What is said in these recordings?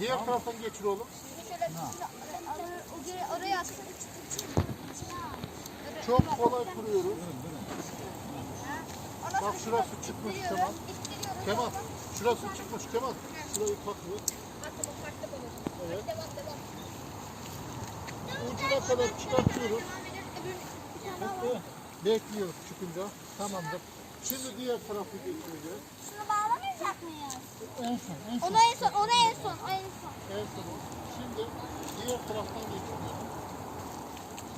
Diğer taraftan geçir oğlum. Şöyle oraya, oraya atsın. Çok kolay kuruyoruz. Ondan Bak sonra şurası çıkmış Kemal. Kemal şurası çıkmış Kemal. Şurayı onu. Evet. Ucuna kadar çıkartıyoruz. Bekliyoruz çıkınca. Tamamdır. Şimdi diğer tarafı geçireceğiz. Şunu bağlamayacak mıyız? En son, en son. Onu en son, onu en son, o en son. En son. Şimdi diğer taraftan geçiriyoruz.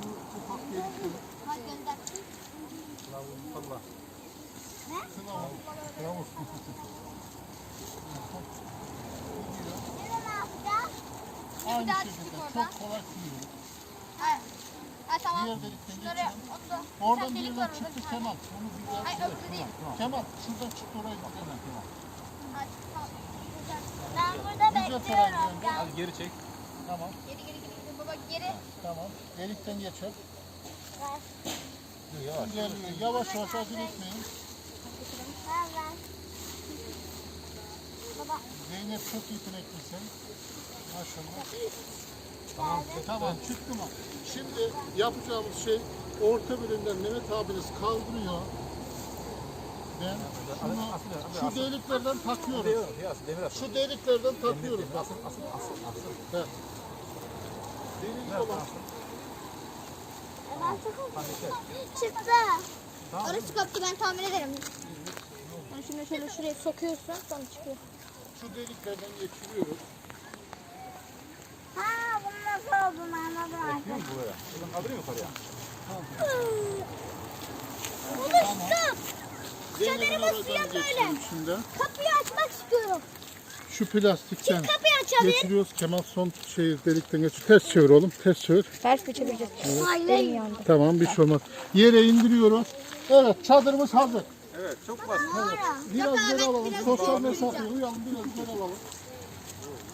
Şu ufak delikleri. Hadi gönder. Allah. Ne? Bravo. Yapacağız? Aynı daha şekilde çok kolay kuruyoruz. Ha, ha tamam. Diğer delikten geçelim. Oradan var orada çıktı bir. Kemal. Onu güzel. Ay, Evet, öbürü değil. Kemal. Şuradan çıktı orayı bak hemen Kemal. Ha, tamam. Güzel. Ben Güzel. Hadi geri çek. Tamam. Geri geri geri. Baba geri. Tamam. Delikten geçer. Ver. Yavaş. Geliyor. Yavaş yavaş acele etmeyin. Ver ver. Baba. Zeynep çok yeteneklisin. Maşallah. Tamam. Tamam çıktı mı? Şimdi yapacağımız şey orta bölümden Mehmet abiniz kaldırıyor. Ben şunu, şu deliklerden takıyoruz. Şu deliklerden takıyoruz. Asıl, asıl, asıl, asıl. Evet. Delik olan. Çıktı. Orası koptu ben tahmin ederim. Yani şimdi şöyle şuraya sokuyorsun sonra çıkıyor. Şu deliklerden geçiriyoruz. Ha bunu nasıl oldu anladım artık. Değil mi buraya? Buradan kaldırayım yukarıya. Buluştum. Zeynep'in Çadırımı oradan suya böyle. şimdi. Kapıyı açmak istiyorum. Şu plastikten Kapıyı açabilir. geçiriyoruz. Kemal son şey delikten geçiyor. Ters çevir oğlum. Ters çevir. Ters mi çevireceğiz? Hayır. Tamam bir şey olmaz. Yere indiriyoruz. Evet çadırımız hazır. Evet, çok basit. Biraz geri alalım. Sosyal mesafe uyalım biraz geri alalım.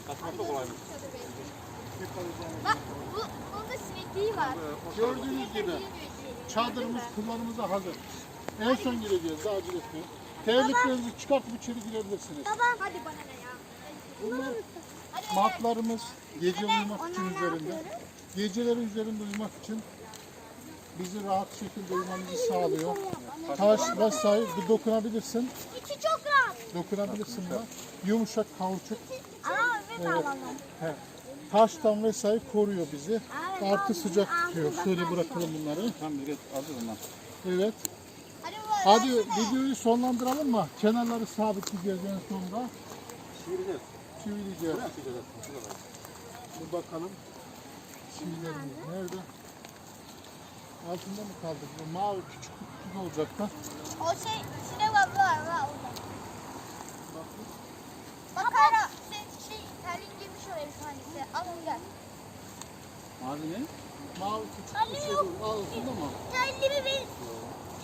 Katmak da kolaymış. Bak bu, bunda simetriği var. Gördüğünüz gibi çadırımız kullanımıza hazır. En son gireceğiz daha acele etmeyin. Terliklerinizi çıkartıp içeri girebilirsiniz. Baba. Hadi bana ne ya. Bunlar matlarımız gece uyumak için üzerinde. Geceleri üzerinde uyumak için bizi rahat şekilde uyumanızı sağlıyor. Taş vesaire bir dokunabilirsin. İçi çok rahat. Dokunabilirsin buna. Yumuşak kauçuk. Ama bir Evet. alalım. He. Taştan vesaire koruyor bizi. Evet, Artı sıcak tutuyor. Şöyle bırakalım bunları. Tam bir alacağız ondan. Evet. Hadi videoyu sonlandıralım mı? Kenarları sabitleyeceğiz en sonunda. Çekeceğiz. Şurada. Bir bakalım. Çivilerimiz nerede? Altında mı kaldı? Bu mavi küçük kutu olacak da. O şey içine var var var orada. Bakın. Bak ara şey, şey terlik girmiş oraya bir tanesi. Al onu gel. Mavi ne? Mavi küçük Anne kutu altında mı? Kendimi ver.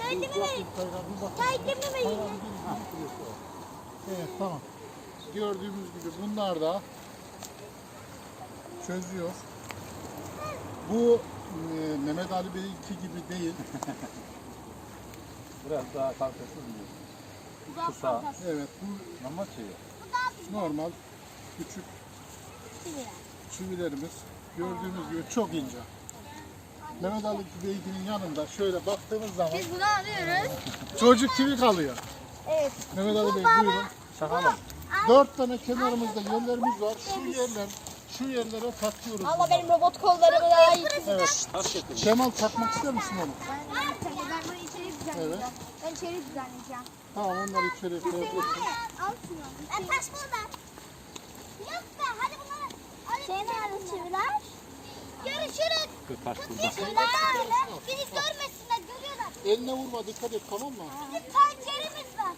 Kendimi Dur, ver. bakayım, Kayran, bir bakayım. Kendimi ver. Kayran, bir- bir- Evet tamam. Gördüğümüz gibi bunlar da çözüyor. Bu e, Mehmet Ali Bey'inki gibi değil. Biraz daha kalkasız mı? Bu daha Kısa. Evet bu Normal şey. Normal küçük çivilerimiz. Gördüğünüz gibi çok ince. Mehmet Ali Bey'in yanında şöyle baktığımız zaman Biz bunu alıyoruz. çocuk çivi kalıyor. Evet. Mehmet Ali Bey buyurun. Şakalım. Dört tane kenarımızda yerlerimiz var. Şu yerler, şu yerlere takıyoruz. Ama benim robot kollarımı daha iyi. Evet. Taş getir. Kemal takmak ister misin onu? Ben, ben bunu içeri düzenleyeceğim. Ben içeri düzenleyeceğim. Tamam onları içeri koyabilirsin. Al şunu. Ben taş buradan. Yok be hadi bunları. Şey nerede çiviler? Görüşürüz. Dur taş burada. Bizi görmesinler görüyorlar. Eline vurma dikkat et tamam mı? Bizim penceremiz var.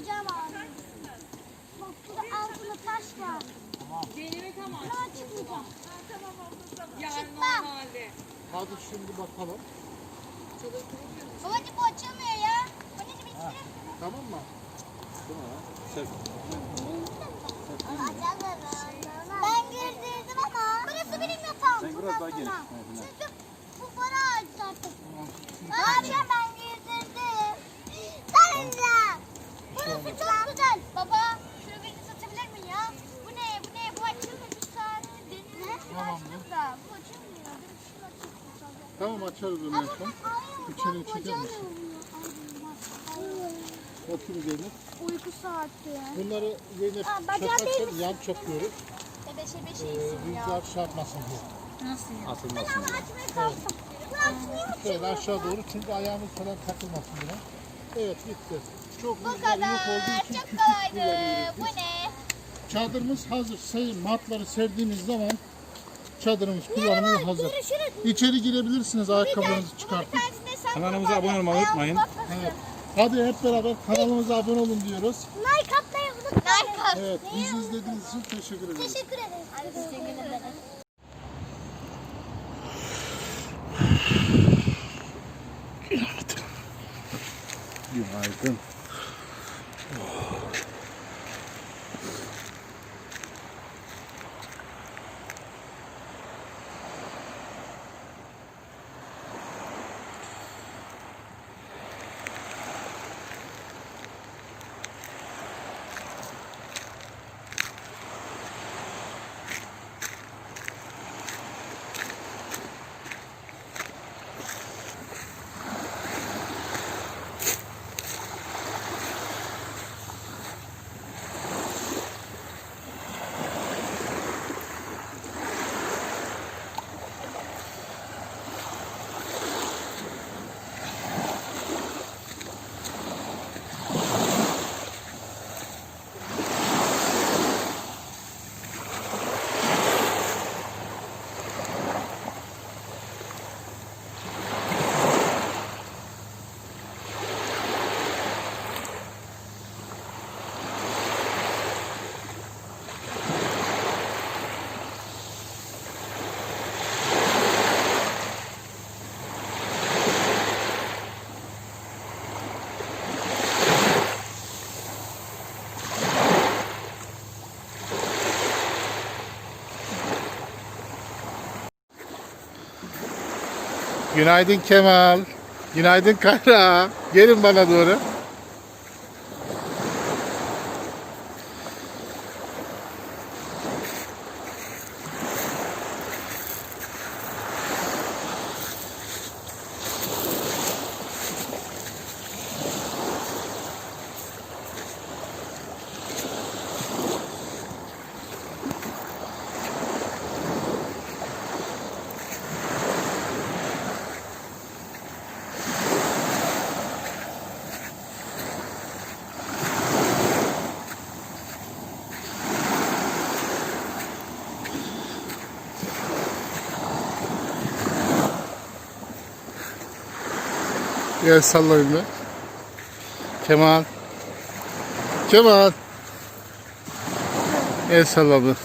Bacağım ağrıyor. Bak burada altında taş var. Zeynep'e tamam. Buradan çıkmayacağım. Tamam oldu tamam. Yarın Çıkma. o halde. Hadi şimdi bakalım. Babacım bu açılmıyor ya. Anneciğim Ha, içelim. tamam mı? Değil mi? ha? Sev. Ben girdirdim ama. Burası benim yatağım. Sen biraz daha gel. Çünkü bu para ağacı artık. Ne yapacağım ben Güzel. Baba şunu birini satabilir mi ya? Bu ne? Bu ne? Bu açılmıyor. Bir saat denizin içine Tamam. da. Bu açılmıyor. Dur şunu. Tamam açarız onu en son. İçini çeker misin? Otur Zeynep. Uyku saati. Bunları Zeynep Aa, bacağı çakarken değil yan çakıyoruz. Bebeşe beşe Ee, iyisin ya. rüzgar çarpmasın diye. Asılmasın. Ben ama açmaya kalktım. Bu açmıyor. Şöyle aşağı doğru çünkü ayağımız falan takılmasın diye. Evet bitti. Çok Bu kadar. Çok kolaydı. Bu ne? Çadırımız hazır. Şey, matları serdiğimiz zaman çadırımız kullanımına hazır. Görüşürüz. İçeri girebilirsiniz ayakkabılarınızı sen Kanalımıza abone olmayı unutmayın. Evet. Hadi hep beraber kanalımıza abone olun diyoruz. Like atmayı unutmayın. Like at. Evet, bizi izlediğiniz için teşekkür ederiz. Teşekkür ederiz. Teşekkür ederiz. Günaydın. Günaydın Kemal. Günaydın Kara. Gelin bana doğru. Gel sallayın be. Kemal. Kemal. El salladı.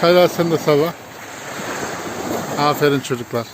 Kayra sen de salla. Aferin çocuklar.